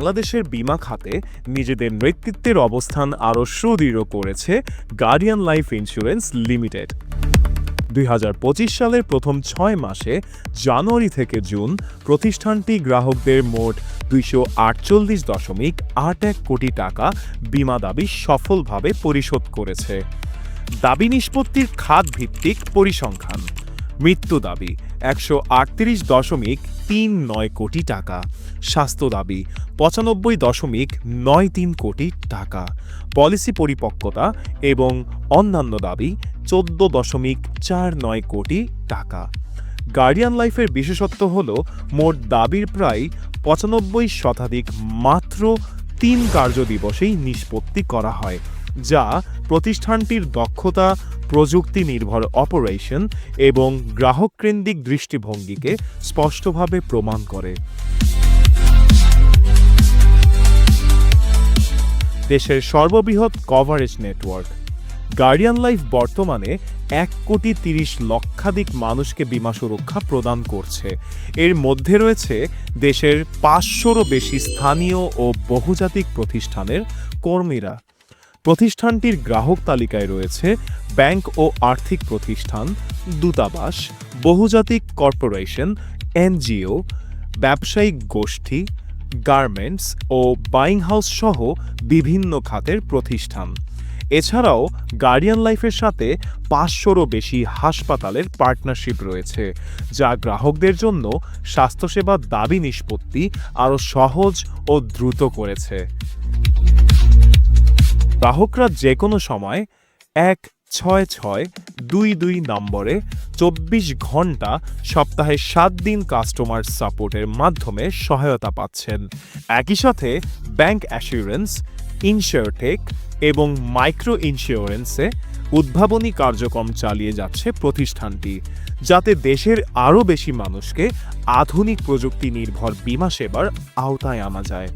বাংলাদেশের বিমা খাতে নিজেদের নেতৃত্বের অবস্থান আরও সুদৃঢ় করেছে গার্ডিয়ান লাইফ ইন্স্যুরেন্স লিমিটেড। দুই হাজার পঁচিশ সালের প্রথম ছয় মাসে জানুয়ারি থেকে জুন প্রতিষ্ঠানটি গ্রাহকদের মোট দুইশো আটচল্লিশ দশমিক আট এক কোটি টাকা বিমা দাবি সফলভাবে পরিশোধ করেছে। দাবি নিষ্পত্তির খাত ভিত্তিক পরিসংখ্যান। মৃত্যু দাবি একশো আটত্রিশ দশমিক তিন নয় কোটি টাকা। স্বাস্থ্য দাবি, পঁচানব্বই দশমিক নয় তিন কোটি টাকা। পলিসি পরিপক্কতা এবং অন্যান্য দাবি, চোদ্দ দশমিক চার নয় কোটি টাকা। গার্ডিয়ান লাইফের বিশেষত্ব হল, মোট দাবির প্রায় পঁচানব্বই শতাধিক মাত্র তিন কার্যদিবসেই নিষ্পত্তি করা হয়, যা প্রতিষ্ঠানটির দক্ষতা প্রযুক্তি নির্ভর অপারেশন এবং গ্রাহককেন্দ্রিক দৃষ্টিভঙ্গিকে স্পষ্টভাবে প্রমাণ করে। দেশের সর্ববৃহৎ কভারেজ নেটওয়ার্ক গার্ডিয়ান লাইফ বর্তমানে এক কোটি তিরিশ লক্ষাধিক মানুষকে বিমা সুরক্ষা প্রদান করছে। এর মধ্যে রয়েছে দেশের পাঁচশোরও বেশি স্থানীয় ও বহুজাতিক প্রতিষ্ঠানের কর্মীরা। প্রতিষ্ঠানটির গ্রাহক তালিকায় রয়েছে ব্যাংক ও আর্থিক প্রতিষ্ঠান, দূতাবাস, বহুজাতিক কর্পোরেশন, এনজিও, ব্যবসায়িক গোষ্ঠী, গার্মেন্টস ও বাইং হাউস সহ বিভিন্ন খাতের প্রতিষ্ঠান। এছাড়াও গার্ডিয়ান লাইফের সাথে পাঁচশোরও বেশি হাসপাতালের পার্টনারশিপ রয়েছে, যা গ্রাহকদের জন্য স্বাস্থ্যসেবার দাবি নিষ্পত্তি আরও সহজ ও দ্রুত করেছে। গ্রাহকরা যে কোনো সময় এক ছয় ছয় দুই দুই নম্বরে চব্বিশ ঘণ্টা সপ্তাহে সাত দিন কাস্টমার সাপোর্টের মাধ্যমে সহায়তা পাচ্ছেন। একই সাথে ব্যাংক অ্যাসিউরেন্স ইনশিওরটেক এবং মাইক্রো ইন্স্যুরেন্সে উদ্ভাবনী কার্যক্রম চালিয়ে যাচ্ছে প্রতিষ্ঠানটি, যাতে দেশের আরও বেশি মানুষকে আধুনিক প্রযুক্তি নির্ভর বিমা সেবার আওতায় আনা যায়।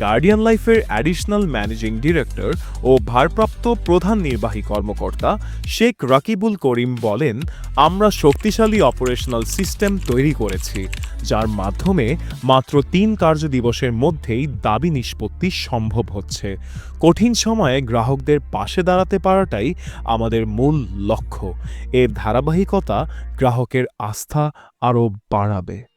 গার্ডিয়ান লাইফের অ্যাডিশনাল ম্যানেজিং ডিরেক্টর ও ভারপ্রাপ্ত প্রধান নির্বাহী কর্মকর্তা শেখ রাকিবুল করিম বলেন, আমরা শক্তিশালী অপারেশনাল সিস্টেম তৈরি করেছি, যার মাধ্যমে মাত্র তিন কার্য দিবসের মধ্যেই দাবি নিষ্পত্তি সম্ভব হচ্ছে। কঠিন সময়ে গ্রাহকদের পাশে দাঁড়াতে পারাটাই আমাদের মূল লক্ষ্য। এর ধারাবাহিকতা গ্রাহকের আস্থা আরও বাড়াবে।